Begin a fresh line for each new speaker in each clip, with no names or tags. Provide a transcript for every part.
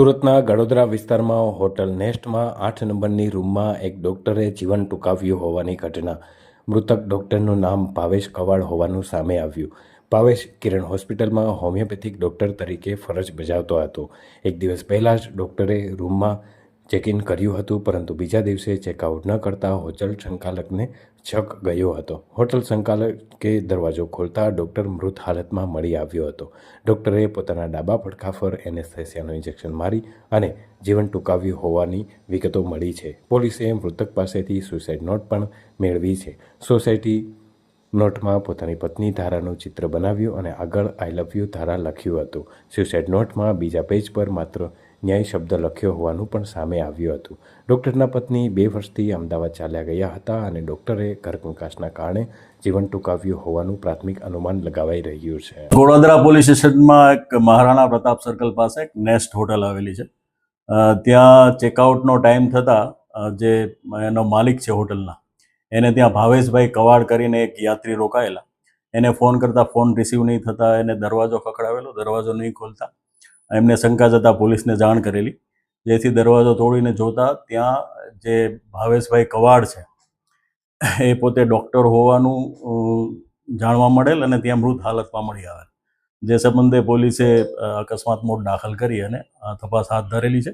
સુરતના ગડોદરા વિસ્તારમાં હોટલ નેસ્ટમાં આઠ નંબરની રૂમમાં એક ડૉક્ટરે જીવન ટૂંકાવ્યું હોવાની ઘટના. મૃતક ડૉક્ટરનું નામ ભાવેશ કવાડ હોવાનું સામે આવ્યું. ભાવેશ કિરણ હોસ્પિટલમાં હોમિયોપેથિક ડૉક્ટર તરીકે ફરજ બજાવતો હતો. એક દિવસ પહેલાં જ ડોક્ટરે રૂમમાં ચેક ઇન કર્યું હતું, પરંતુ બીજા દિવસે ચેકઆઉટ ન કરતા હોટલ સંચાલકને છક ગયો હતો. હોટલ સંચાલકે દરવાજો ખોલતા ડૉક્ટર મૃત હાલતમાં મળી આવ્યો હતો. ડૉક્ટરે પોતાના ડાબા પડખા પર એનેસ્થેસિયાનું ઇન્જેક્શન મારી અને જીવન ટૂંકાવ્યું હોવાની વિગતો મળી છે. પોલીસે મૃતક પાસેથી સુસાઇડ નોટ પણ મેળવી છે. સોસાયટી નોટમાં પોતાની પત્ની ધારાનું ચિત્ર બનાવ્યું અને આગળ આઈ લવ યુ ધારા લખ્યું હતું. સુસાઇડ નોટમાં બીજા પેજ પર માત્ર ન્યાય શબ્દ લખ્યો હોવાનું પણ સામે આવ્યું હતું. ડૉક્ટરના પત્ની બે વર્ષથી અમદાવાદ ચાલ્યા ગયા હતા અને ડૉક્ટરે ઘરકંકાસના કારણે જીવન ટૂંકાવ્યું હોવાનું પ્રાથમિક અનુમાન લગાવાઈ રહ્યું છે.
વડોદરા પોલીસ સ્ટેશનમાં એક મહારાણા પ્રતાપ સર્કલ પાસે એક નેસ્ટ હોટલ આવેલી છે. ત્યાં ચેકઆઉટનો ટાઈમ થતાં જે એનો માલિક છે હોટલના, એને ત્યાં ભાવેશભાઈ કવાડ કરીને એક યાત્રી રોકાયેલા. એને ફોન કરતાં ફોન રિસીવ નહીં થતાં એને દરવાજો ખખડાવેલો, દરવાજો નહીં ખોલતા. એમને શંકા જતાં પોલીસને જાણ કરેલી. જેથી દરવાજો તોડીને જોતા ત્યાં જે ભાવેશભાઈ કવાડ છે, એ પોતે ડૉક્ટર હોવાનું જાણવા મળેલ અને ત્યાં મૃત હાલતમાં મળી આવેલ. જે સંબંધે પોલીસે અકસ્માત મોડ દાખલ કરી અને તપાસ હાથ ધરેલી છે.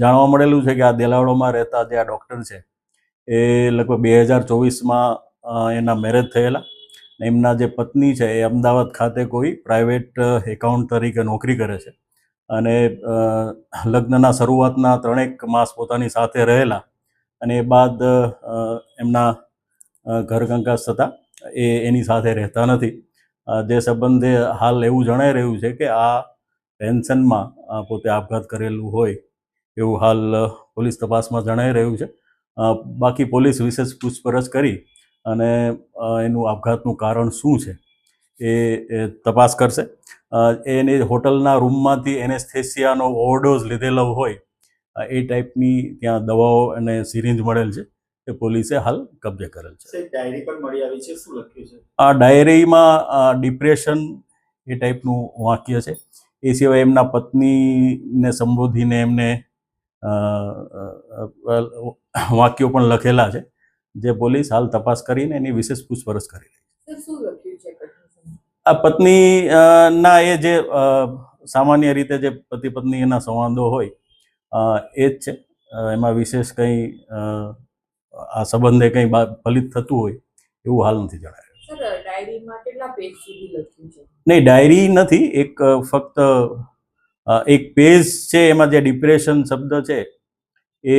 જાણવા મળેલું છે કે આ દેલાવડોમાં રહેતા જે આ ડૉક્ટર છે, એ લગભગ બે હજાર ચોવીસમાં એના મેરેજ થયેલા. એમના જે પત્ની છે એ અમદાવાદ ખાતે કોઈ પ્રાઇવેટ એકાઉન્ટ તરીકે નોકરી કરે છે. અને લગ્નના શરૂઆતના ત્રણેક માસ પોતાની સાથે રહેલા અને એ બાદ એમના ઘર કંકાસ થતાં એ એની સાથે રહેતા નથી. જે સંબંધે હાલ એવું જણાઈ રહ્યું છે કે આ પેન્શનમાં પોતે આપઘાત કરેલું હોય એવું હાલ પોલીસ તપાસમાં જણાઈ રહ્યું છે. બાકી પોલીસ વિશેષ પૂછપરછ કરી અને એનું આપઘાતનું કારણ શું છે એ તપાસ કરશે. એને હોટલના રૂમમાંથી એનેસ્થેસિયાનો ઓવરડોઝ લીધેલો હોય એ ટાઈપની ત્યાં દવાઓ અને સિરિંજ મળેલ છે એ પોલીસે હાલ કબજે કરેલ છે.
ડાયરી પણ મળી આવી છે શું લખ્યું છે?
આ ડાયરીમાં ડિપ્રેશન એ ટાઈપનું વાક્ય છે. એ સિવાય એમના પત્નીને સંબોધીને એમને વાક્યો પણ લખેલા છે. જે પોલીસ હાલ તપાસ કરીને એની વિશેષ પૂછપરછ કરી રહી છે. આ પત્ની ના એ જે સામાન્ય રીતે જે પતિ પત્ની એના સંવાદો હોય એ જ છે. એમાં વિશેષ કંઈ આ સંબંધે કંઈ ફલિત થતું હોય એવું હાલ નથી જણાયું. નહીં ડાયરી નથી. એક ફક્ત એક પેજ છે એમાં જે ડિપ્રેશન શબ્દ છે એ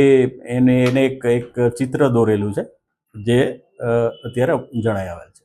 એને એને એક એક ચિત્ર દોરેલું છે. જે અત્યારે જણાઈ આવેલ છે.